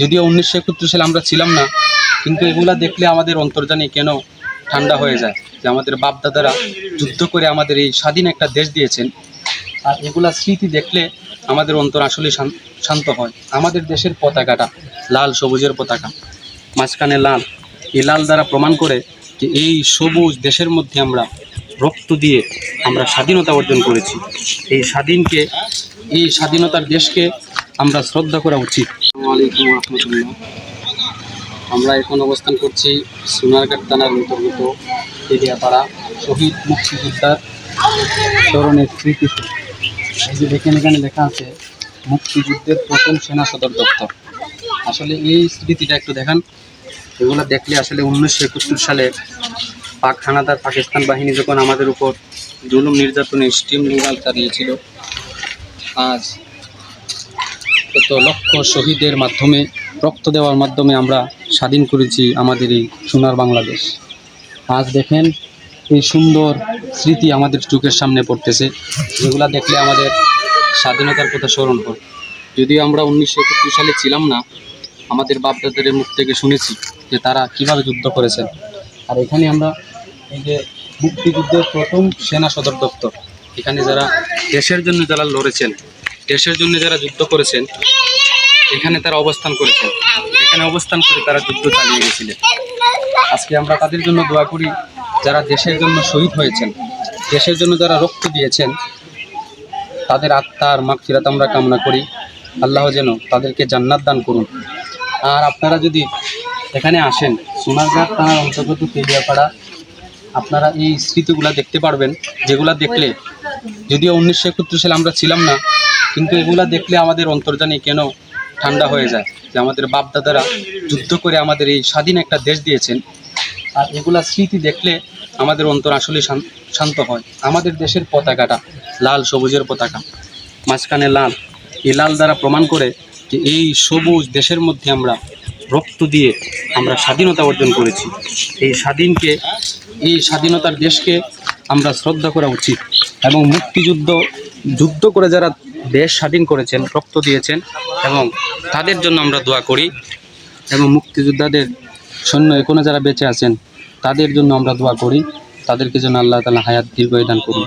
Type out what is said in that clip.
যদিও উনিশশো একাত্তর সালে আমরা ছিলাম না, কিন্তু এগুলা দেখলে আমাদের অন্তর্জানি কেন ঠান্ডা হয়ে যায়? যে আমাদের বাপদাদারা যুদ্ধ করে আমাদের এই স্বাধীন একটা দেশ দিয়েছেন, আর এগুলা স্মৃতি দেখলে আমাদের অন্তর আসলে শান্ত হয়। আমাদের দেশের পতাকাটা লাল, সবুজের পতাকা, মাঝখানে লাল। এই লাল দ্বারা প্রমাণ করে যে এই সবুজ দেশের মধ্যে আমরা রক্ত দিয়ে আমরা স্বাধীনতা অর্জন করেছি। এই স্বাধীনকে, এই স্বাধীনতার দেশকে আমরা শ্রদ্ধা করা উচিত। আলাইকুম রহমতুল্লাহ। আমরা এখন অবস্থান করছি সোনারঘাট থানার অন্তর্গত এরিয়াপাড়া শহীদ মুক্তিযোদ্ধার স্মরণের স্মৃতি এই যে দেখেন, এখানে লেখা আছে, মুক্তিযুদ্ধের প্রথম সেনা সদর দপ্তর। আসলে এই স্মৃতিটা একটু দেখান। এগুলো দেখলে আসলে উনিশশো একাত্তর সালে পাক হানাদার পাকিস্তান বাহিনী যখন আমাদের উপর জুলুম নির্যাতনে স্টিম রুরাল চালিয়েছিল, আজ কত লক্ষ শহীদের মাধ্যমে, রক্ত দেওয়ার মাধ্যমে আমরা স্বাধীন করেছি আমাদের এই সোনার বাংলাদেশ। আজ দেখেন এই সুন্দর স্মৃতি আমাদের চোখের সামনে পড়তেছে। যেগুলো দেখলে আমাদের স্বাধীনতার কথা স্মরণ হয় যদিও আমরা উনিশশো একাত্তর সালে ছিলাম না, আমাদের বাপদাদাদের মুখ থেকে শুনেছি যে তারা কীভাবে যুদ্ধ করেছেন। আর এখানে আমরা এই যে মুক্তিযুদ্ধের প্রথম সেনা সদর দপ্তর, এখানে যারা দেশের জন্য যারা লড়েছেন দেশের জন্য যারা যুদ্ধ করেছেন, এখানে তারা অবস্থান করেছেন। এখানে অবস্থান করে তারা যুদ্ধ চালিয়ে গেছিলেন। আজকে আমরা তাদের জন্য দোয়া করি, যারা দেশের জন্য শহীদ হয়েছেন, দেশের জন্য যারা রক্ত দিয়েছেন, তাদের আত্মার মাগফিরাত আমরা কামনা করি। আল্লাহ যেন তাদেরকে জান্নাত দান করুন। আর আপনারা যদি এখানে আসেন সোনারঘাট থানার অন্তর্গত তেলিয়াপাড়া, আপনারা এই স্মৃতিগুলা দেখতে পারবেন। যেগুলা দেখলে, যদিও উনিশশো একাত্তর সালে আমরা ছিলাম না কিন্তু এগুলা দেখলে আমাদের অন্তর্জানি কেন ঠান্ডা হয়ে যায়? যে আমাদের বাপদাদারা যুদ্ধ করে আমাদের এই স্বাধীন একটা দেশ দিয়েছেন। আর এগুলা স্মৃতি দেখলে আমাদের অন্তর আসলে শান্ত হয়। আমাদের দেশের পতাকাটা লাল, সবুজের পতাকা। মাঝখানে লাল। এই লাল দ্বারা প্রমাণ করে যে এই সবুজ দেশের মধ্যে আমরা রক্ত দিয়ে আমরা স্বাধীনতা অর্জন করেছি। এই স্বাধীনকে, এই স্বাধীনতার দেশকে আমরা শ্রদ্ধা করা উচিত এবং মুক্তিযুদ্ধ, যুদ্ধ করে যারা দেশ স্বাধীন করেছেন, রক্ত দিয়েছেন এবং তাদের জন্য আমরা দোয়া করি এবং মুক্তিযোদ্ধাদের সৈন্য এখনও যারা বেঁচে আছেন, তাদের জন্য আমরা দোয়া করি। তাদেরকে যেন আল্লাহ তালা হায়াত দীর্ঘ দান করুন।